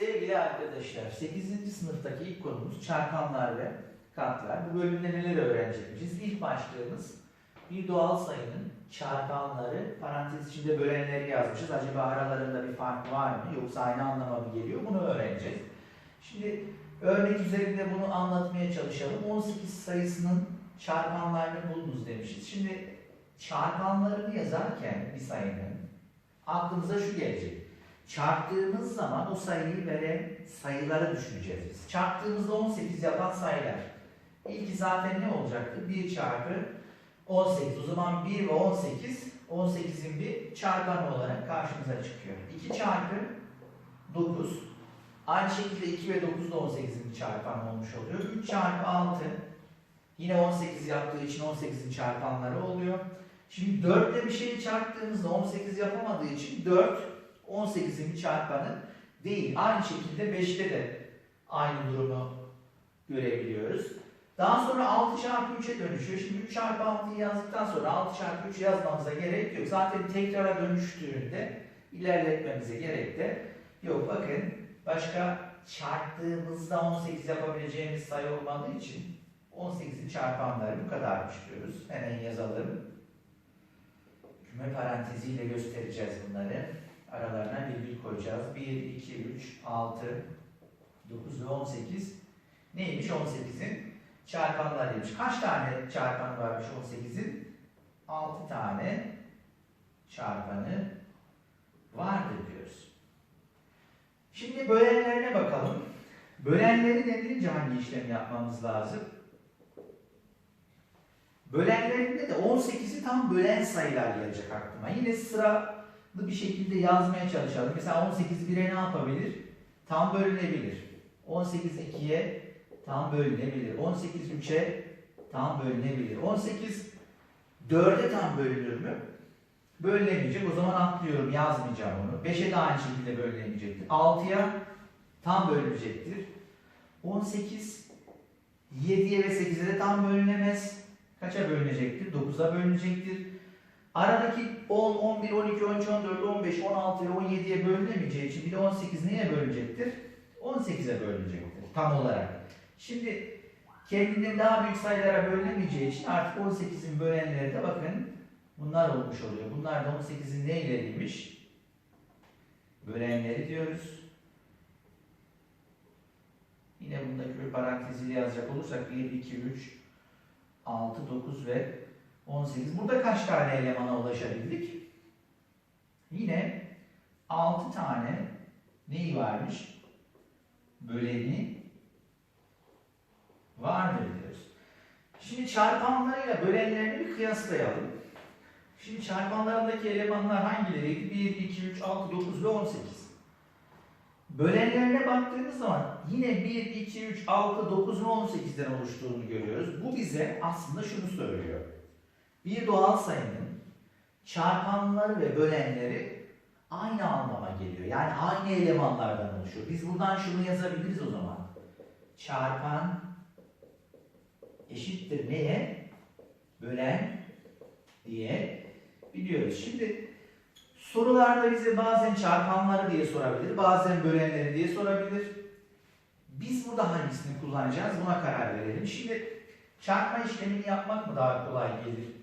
Sevgili arkadaşlar, 8. sınıftaki ilk konumuz çarpanlar ve katlar. Bu bölümde neler öğrenecekmişiz? İlk başlığımız bir doğal sayının çarpanları, parantez içinde bölenleri yazmışız. Acaba aralarında bir fark var mı yoksa aynı anlama mı geliyor? Bunu öğreneceğiz. Şimdi örnek üzerinde bunu anlatmaya çalışalım. 18 sayısının çarpanlarını bulunuz demişiz. Şimdi çarpanlarını yazarken bir sayının aklımıza şu gelecek. Çarptığımız zaman o sayıyı veren sayıları düşüneceğiz biz. Çarptığımızda 18 yapan sayılar. İlki zaten ne olacaktı? 1 çarpı 18. O zaman 1 ve 18, 18'in bir çarpanı olarak karşımıza çıkıyor. 2 çarpı 9. Aynı şekilde 2 ve 9 da 18'in bir çarpanı olmuş oluyor. 3 çarpı 6. Yine 18 yaptığı için 18'in çarpanları oluyor. Şimdi 4 ile bir şeyi çarptığımızda 18 yapamadığı için 4 18'in bir çarpanı değil. Aynı şekilde 5'te de aynı durumu görebiliyoruz. Daha sonra 6 çarpı 3'e dönüşüyor. Şimdi 3 çarpı 6'yı yazdıktan sonra 6 çarpı 3 yazmamıza gerek yok. Zaten tekrara dönüştüğünde ilerletmemize gerek de yok. Bakın başka çarptığımızda 18 yapabileceğimiz sayı olmadığı için 18'in çarpanları bu kadarmış diyoruz. Hemen yazalım. Küme paranteziyle göstereceğiz bunları. Aralarına virgül koyacağız. 1, 2, 3, 6, 9 ve 18. Neymiş 18'in? Çarpanlarıymış. Kaç tane çarpanı varmış 18'in? 6 tane çarpanı vardır diyoruz. Şimdi bölenlerine bakalım. Bölenleri denilince hangi işlemi yapmamız lazım? Bölenlerinde de 18'i tam bölen sayılar gelecek aklıma. Yine sıralı bir şekilde yazmaya çalışalım. Mesela 18 1'e ne yapabilir? Tam bölünebilir. 18 2'ye tam bölünebilir. 18 3'e tam bölünebilir. 18 4'e tam bölünür mü? Bölünemeyecek. O zaman atlıyorum. Yazmayacağım onu. 5'e de aynı şekilde bölünemeyecektir. 6'ya tam bölünecektir. 18 7'ye ve 8'e de tam bölünemez. Kaça bölünecektir? 9'a bölünecektir. Aradaki 10, 11, 12, 13, 14, 15, 16 ve 17'ye bölünemeyeceği için bir de 18 neye bölünecektir? 18'e bölünecektir tam olarak. Şimdi kendinden daha büyük sayılara bölünemeyeceği için artık 18'in bölenleri de bakın bunlar olmuş oluyor. Bunlar da 18'in neyleriymiş? Bölenleri diyoruz. Yine bundaki bir paranteziyle yazacak olursak 1, 2, 3, 6, 9 ve 18. Burada kaç tane elemana ulaşabildik? Yine 6 tane neyi varmış? Böleni vardır diyoruz. Şimdi çarpanlarıyla bölenlerini bir kıyaslayalım. Şimdi çarpanlarındaki elemanlar hangileriydi? 1, 2, 3, 6, 9 ve 18. Bölenlerine baktığımız zaman yine 1, 2, 3, 6, 9 ve 18'den oluştuğunu görüyoruz. Bu bize aslında şunu söylüyor. Bir doğal sayının çarpanları ve bölenleri aynı anlama geliyor. Yani aynı elemanlardan oluşuyor. Biz buradan şunu yazabiliriz o zaman. Çarpan eşittir neye? Bölen diye biliyoruz. Şimdi sorularda bize bazen çarpanları diye sorabilir, bazen bölenleri diye sorabilir. Biz burada hangisini kullanacağız buna karar verelim. Şimdi çarpma işlemini yapmak mı daha kolay gelir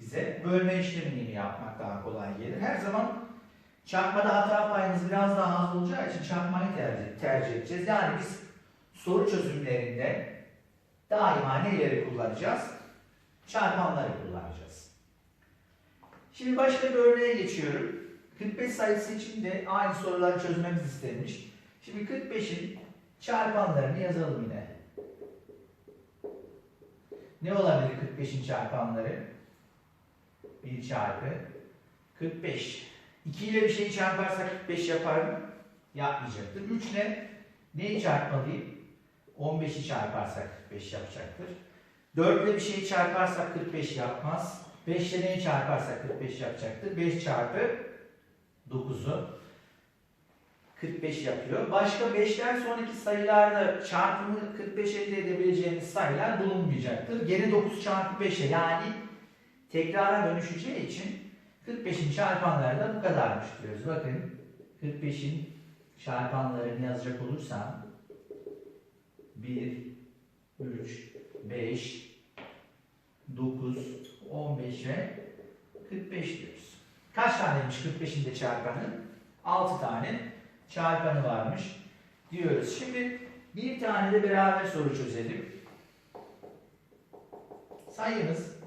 bize? Bölme işlemini mi yapmak daha kolay gelir? Her zaman çarpmada hata payımız biraz daha az olacağı için çarpmayı tercih, tercih edeceğiz. Yani biz soru çözümlerinde daima neleri kullanacağız? Çarpanları kullanacağız. Şimdi başka bir örneğe geçiyorum. 45 sayısı için de aynı soruları çözmemiz istenmiş. Şimdi 45'in çarpanlarını yazalım yine. Ne olabilir 45'in çarpanları? 1 çarpı 45. 2 ile bir şeyi çarparsak 45 yapar mı? Yapmayacaktır. 3 ile neyi çarpmalıyım? 15'i çarparsak 45 yapacaktır. 4 ile bir şeyi çarparsak 45 yapmaz. 5 ile neyi çarparsak 45 yapacaktır. 5 çarpı 9'u 45 yapıyor. Başka 5'ten sonraki sayılarda çarpımı 45 elde edebileceğimiz sayılar bulunmayacaktır. Geri 9 çarpı 5'e yani tekrara dönüşeceği için 45'in çarpanları da bu kadarmış diyoruz. Bakın 45'in çarpanlarını yazacak olursam 1, 3, 5, 9, 15 ve 45 diyoruz. Kaç taneymiş 45'in de çarpanı? 6 tane çarpanı varmış diyoruz. Şimdi bir tane de beraber soru çözelim. Sayımız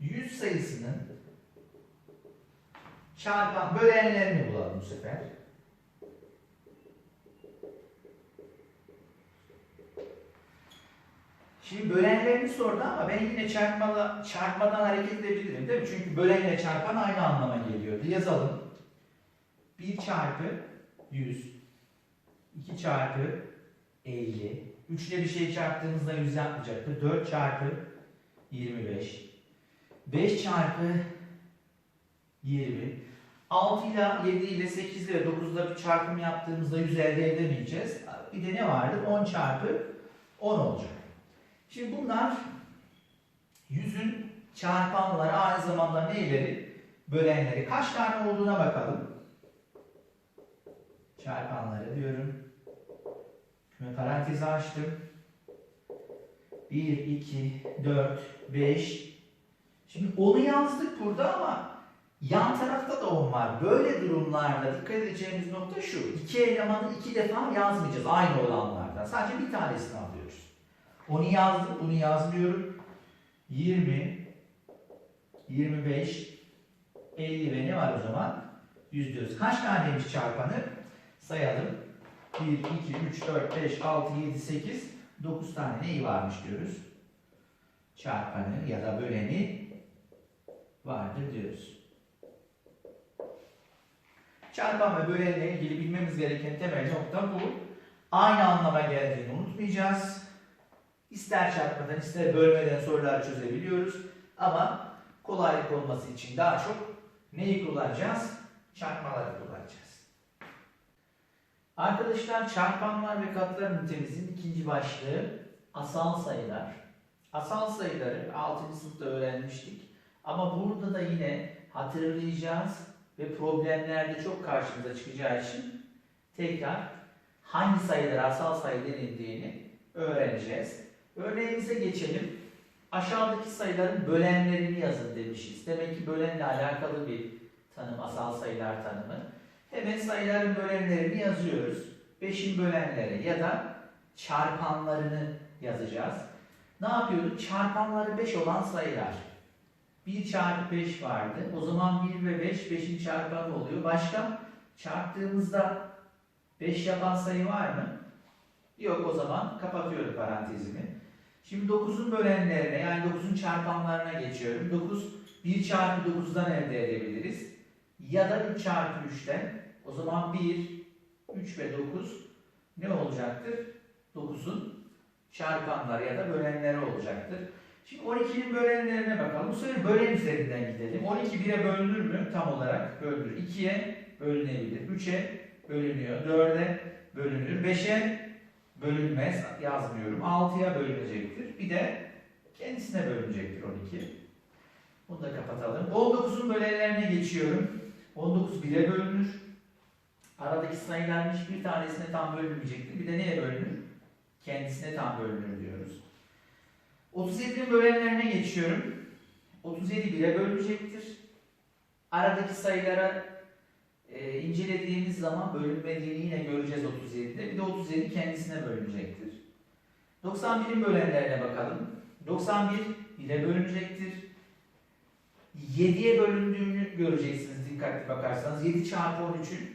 100 sayısının çarpan bölenlerini bulalım bu sefer. Şimdi bölenlerini sordu ama ben yine çarpmada, çarpmadan hareket edebilirim değil mi? Çünkü bölenle çarpan aynı anlama geliyordu. Yazalım. 1 çarpı 100 2 çarpı 50 3 ile bir şey çarptığımızda 100 yapmayacaktı. 4 çarpı 25 5 çarpı 20 6 ile 7 ile 8 ile 9 ile bir çarpım yaptığımızda 100 elde edemeyeceğiz. Bir de ne vardı? 10 çarpı 10 olacak. Şimdi bunlar 100'ün çarpanları aynı zamanda neyleri? Bölenleri. Kaç tane olduğuna bakalım. Çarpanları diyorum. Küme parantezi açtım. 1, 2, 4, 5. Şimdi onu yazdık burada ama yan tarafta da 10 var. Böyle durumlarda dikkat edeceğimiz nokta şu. İki elemanı iki defa yazmayacağız aynı olanlardan. Sadece bir tanesini alıyoruz. Onu yazdım, bunu yazmıyorum. 20, 25, 50 ve ne var o zaman? 100 diyoruz. Kaç taneymiş çarpanı? Sayalım. 1, 2, 3, 4, 5, 6, 7, 8, 9 tane neyi varmış diyoruz. Çarpanı ya da böleni vardır diyoruz. Çarpan ve bölenle ilgili bilmemiz gereken temel nokta bu. Aynı anlama geldiğini unutmayacağız. İster çarpmadan ister bölmeden sorular çözebiliyoruz. Ama kolaylık olması için daha çok neyi kullanacağız? Çarpmaları kullanacağız. Arkadaşlar çarpanlar ve katlar ünitemizin ikinci başlığı asal sayılar. Asal sayıları 6. sınıfta öğrenmiştik. Ama burada da yine hatırlayacağız ve problemlerde çok karşımıza çıkacağı için tekrar hangi sayılara asal sayı denildiğini öğreneceğiz. Örneğimize geçelim. Aşağıdaki sayıların bölenlerini yazın demişiz. Demek ki bölenle alakalı bir tanım, asal sayılar tanımı. Hemen sayıların bölenlerini yazıyoruz. 5'in bölenleri ya da çarpanlarını yazacağız. Ne yapıyorduk? Çarpanları 5 olan sayılar. 1 çarpı 5 vardı. O zaman 1 ve 5, 5'in çarpanı oluyor. Başka çarptığımızda 5 yapan sayı var mı? Yok o zaman kapatıyorum parantezimi. Şimdi 9'un bölenlerine yani 9'un çarpanlarına geçiyorum. 9, 1 çarpı 9'dan elde edebiliriz. Ya da 3 çarpı 3'ten. O zaman 1, 3 ve 9 ne olacaktır? 9'un çarpanları ya da bölenleri olacaktır. Şimdi 12'nin bölenlerine bakalım. Bu sefer bölen üzerinden gidelim. 12 1'e bölünür mü? Tam olarak bölünür. 2'ye bölünebilir. 3'e bölünüyor. 4'e bölünür. 5'e bölünmez. Yazmıyorum. 6'ya bölünecektir. Bir de kendisine bölünecektir 12. Bunu da kapatalım. 19'un bölenlerine geçiyorum. 19 1'e bölünür. Aradaki sayıların hiçbir tanesine tam bölünmeyecektir. Bir de neye bölünür? Kendisine tam bölünür diyoruz. 37'nin bölenlerine geçiyorum. 37 1'e bölünecektir. Aradaki sayılara e, incelediğimiz zaman bölünmediğini yine göreceğiz 37'de. Bir de 37 kendisine bölünecektir. 91'in bölenlerine bakalım. 91 1'e bölünecektir. 7'ye bölündüğünü göreceksiniz dikkatli bakarsanız. 7 çarpı 13'ün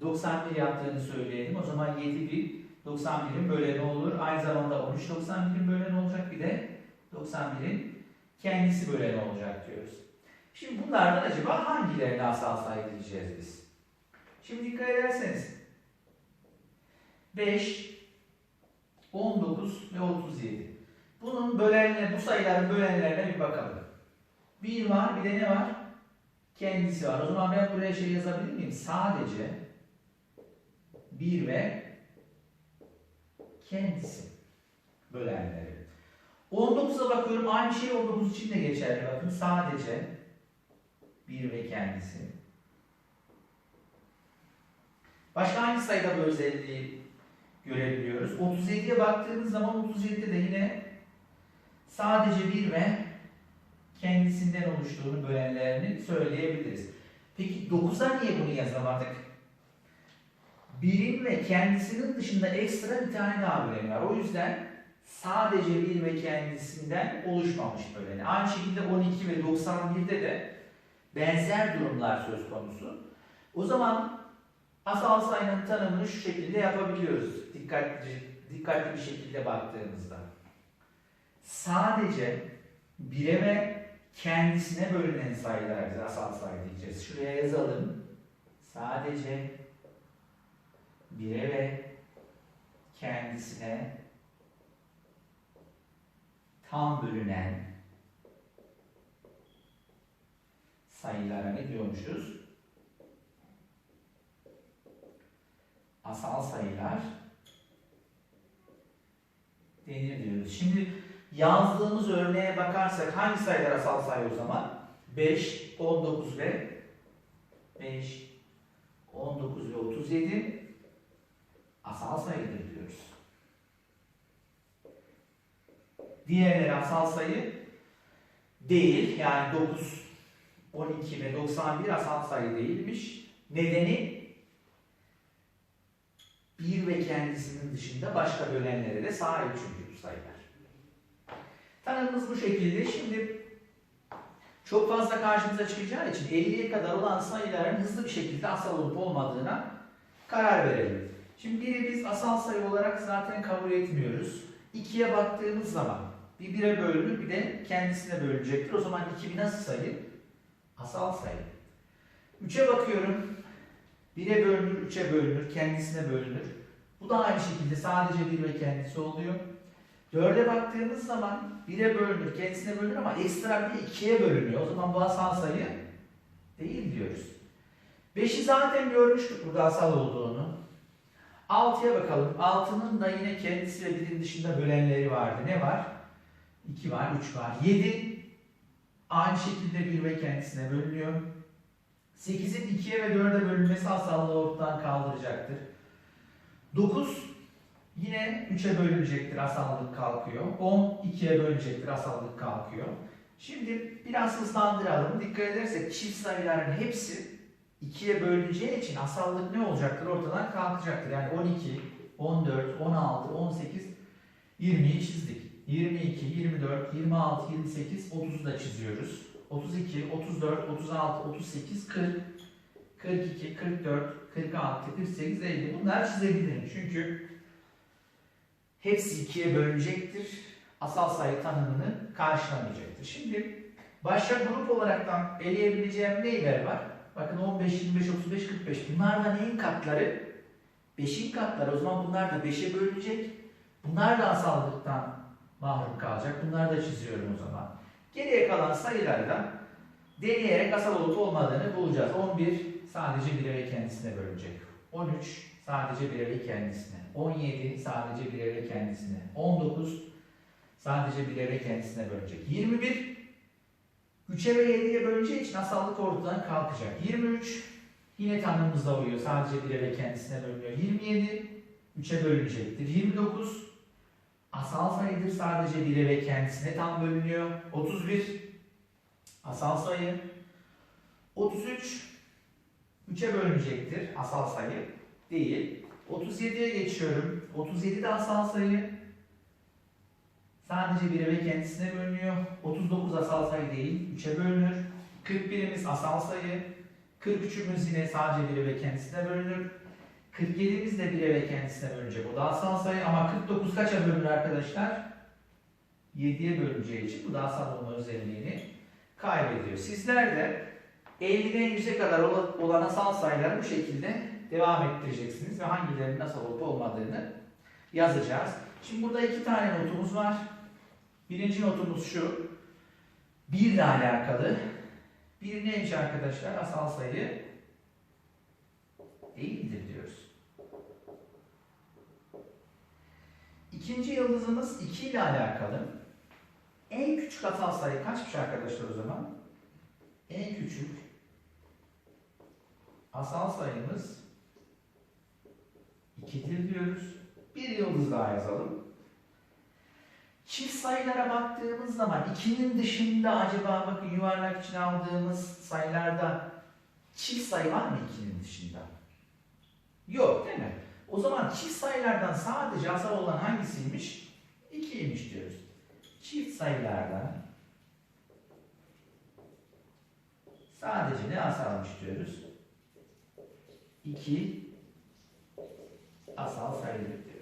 91 yaptığını söyleyelim. O zaman 7 1 91'in böleni olur. Aynı zamanda 13 91'in böleni olacak. Bir de 91'in kendisi böleni olacak diyoruz. Şimdi bunlardan acaba hangilerine asal sayı diyeceğiz biz? Şimdi dikkat ederseniz 5, 19 ve 37. Bunun bölenle, bu sayıların bölenlerine bir bakalım. 1 var, bir de ne var? Kendisi var. O zaman ben buraya şey yazabilir miyim? Sadece 1 ve kendisi bölenleri. 19'a bakıyorum aynı şey 19 için de geçerli. Bakın sadece 1 ve kendisi. Başka hangi sayıda bu özelliği görebiliyoruz? 37'ye baktığımız zaman 37'de de yine sadece bir ve kendisinden oluştuğunu bölenlerini söyleyebiliriz. Peki 9'a niye bunu yazamadık? Birim ve kendisinin dışında ekstra bir tane daha böleni var. O yüzden sadece bir ve kendisinden oluşmamış böleni. Aynı şekilde 12 ve 91'de de benzer durumlar söz konusu. O zaman asal sayının tanımını şu şekilde yapabiliyoruz. Dikkatli, dikkatli bir şekilde baktığımızda. Sadece bire ve kendisine bölünen sayılar biz asal sayı diyeceğiz. Şuraya yazalım. Sadece bire ve kendisine tam bölünen sayılara ne diyormuşuz? Asal sayılar denir diyoruz. Şimdi yazdığımız örneğe bakarsak hangi sayılar asal sayı o zaman? 5, 19 ve 5, 19 ve 37 asal sayıdır diyoruz. Diğerleri asal sayı değil. Yani 9, 12 ve 91 asal sayı değilmiş. Nedeni bir ve kendisinin dışında başka bölenlere de sahip çünkü bu sayılar. Tanımımız bu şekilde. Şimdi çok fazla karşımıza çıkacağı için 50'ye kadar olan sayıların hızlı bir şekilde asal olup olmadığına karar verelim. Şimdi biri biz asal sayı olarak zaten kabul etmiyoruz. 2'ye baktığımız zaman bir 1'e bölünür bir de kendisine bölünecektir. O zaman 2 bir nasıl sayı? Asal sayı. 3'e bakıyorum. 1'e bölünür, 3'e bölünür, kendisine bölünür. Bu da aynı şekilde sadece 1 ve kendisi oluyor. 4'e baktığımız zaman 1'e bölünür, kendisine bölünür ama ekstra bir 2'ye bölünüyor. O zaman bu asal sayı değil diyoruz. 5'i zaten görmüştük burada asal olduğunu. 6'ya bakalım. 6'nın da yine kendisi ve 1'in dışında bölenleri vardı. Ne var? 2 var, 3 var. 7 aynı şekilde 1 ve kendisine bölünüyor. 8'in 2'ye ve 4'e bölünmesi asallığı ortadan kaldıracaktır. 9 yine 3'e bölünecektir, asallık kalkıyor. 10 2'ye bölünecektir, asallık kalkıyor. Şimdi biraz hızlandıralım. Dikkat edersek çift sayıların hepsi 2'ye bölüneceği için asallık ne olacaktır? Ortadan kalkacaktır. Yani 12, 14, 16, 18, 20'yi çizdik. 22, 24, 26, 28, 30'u da çiziyoruz. 32, 34, 36, 38, 40, 42, 44, 46, 48, 50 bunlar çizebilirim. Çünkü hepsi ikiye bölünecektir. Asal sayı tanımını karşılamayacaktır. Şimdi başka grup olaraktan eleyebileceğim neyler var? Bakın 15, 25, 35, 45. Bunlar da neyin katları? 5'in katları. O zaman bunlar da 5'e bölünecek. Bunlar da asallıktan mahrum kalacak. Bunları da çiziyorum o zaman. Geriye kalan sayıları da deneyerek asal olup olmadığını bulacağız. 11 sadece 1'e ve kendisine bölünecek. 13 sadece 1'e ve kendisine. 17 sadece 1'e ve kendisine. 19 sadece 1'e ve kendisine bölünecek. 21 3'e ve 7'ye bölüneceği için asallık ortadan kalkacak. 23 yine tanrımızda uyuyor. Sadece 1'e ve kendisine bölünüyor. 27 3'e bölünecektir. 29 asal sayıdır. Sadece 1'e ve kendisine tam bölünüyor. 31 asal sayı. 33 3'e bölünecektir. Asal sayı değil. 37'ye geçiyorum. 37 de asal sayı. Sadece 1'e ve kendisine bölünüyor. 39 asal sayı değil. 3'e bölünür. 41'imiz asal sayı. 43'ümüz yine sadece 1'e ve kendisine bölünür. 47'miz de 1'e ve kendisine bölünecek. O da asal sayı ama 49 kaça bölünür arkadaşlar? 7'ye bölüneceği için bu da asal olma özelliğini kaybediyor. Sizler de 50'den 100'e kadar olan asal sayıları bu şekilde devam ettireceksiniz ve hangilerinin nasıl olup olmadığını yazacağız. Şimdi burada iki tane notumuz var. Birinci notumuz şu. 1 ile alakalı. Bir neymiş arkadaşlar? Asal sayı değildir diyoruz. İkinci yıldızımız 2 ile alakalı. En küçük asal sayı kaçmış arkadaşlar o zaman? En küçük asal sayımız 2'dir diyoruz. Bir yıldız daha yazalım. Çift sayılara baktığımız zaman 2'nin dışında acaba bakın yuvarlak için aldığımız sayılarda çift sayı var mı 2'nin dışında? Yok değil mi? O zaman çift sayılardan sadece asal olan hangisiymiş? 2'ymiş diyoruz. Çift sayılardan sadece ne asalmış diyoruz? 2 asal sayıdır diyoruz.